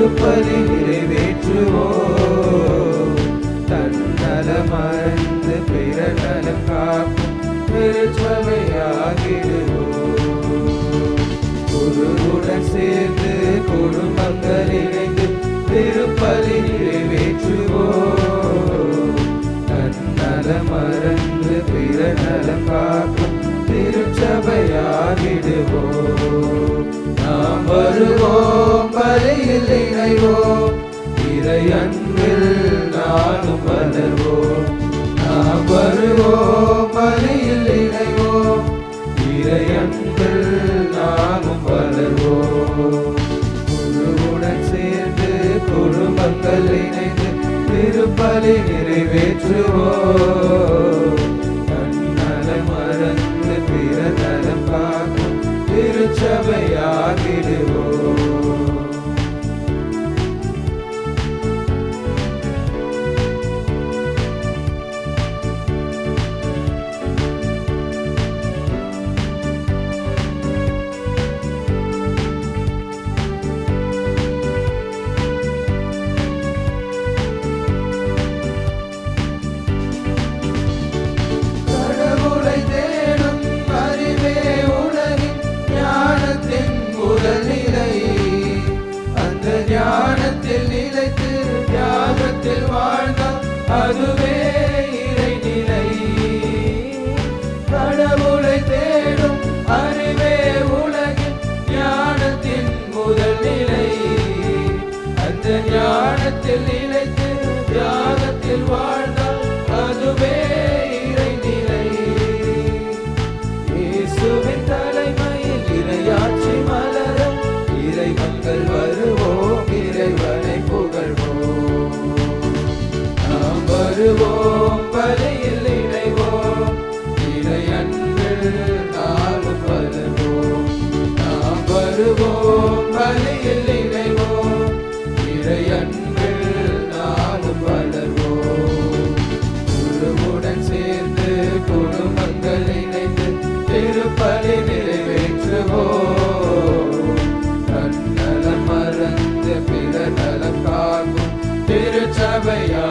திருப்பதி நிறைவேற்றுவோம் தன்னலமறந்து பிற நலம் காக்கும் பெருச்சமையாகிடுவோம் குருவுடன் சேர்ந்து அன்பில் நானும் வளர்வோம் நாம் வருவோம் பலியில் இணைவோம் இறை அன்பில் நானும் வளர்வோம் குழுவுடன் சேர்ந்து குடும்பங்கள் இணைந்து திருப்பலி நிறைவேற்றுவோம் தன்னலம் மறந்து பிற நலம் பார்க்கும் திருச்சபையாகிடுவோம் வாழ்ந்தால் அதுவே இறைநிலை. கடவுளை தேடும் அறிவே உலகின் ஞானத்தின் முதல் நிலை. அந்த ஞானத்தில் பலியில் நினைவோம் இறையன்பில் நானும் வளர்வோம். குருவுடன் சேர்ந்து குடும்பங்கள் இணைந்து திருப்பலி நிறைவேற்றுவோம். தன்னலம் மறந்து பிற நலம் காக்கும் திருச்சபையா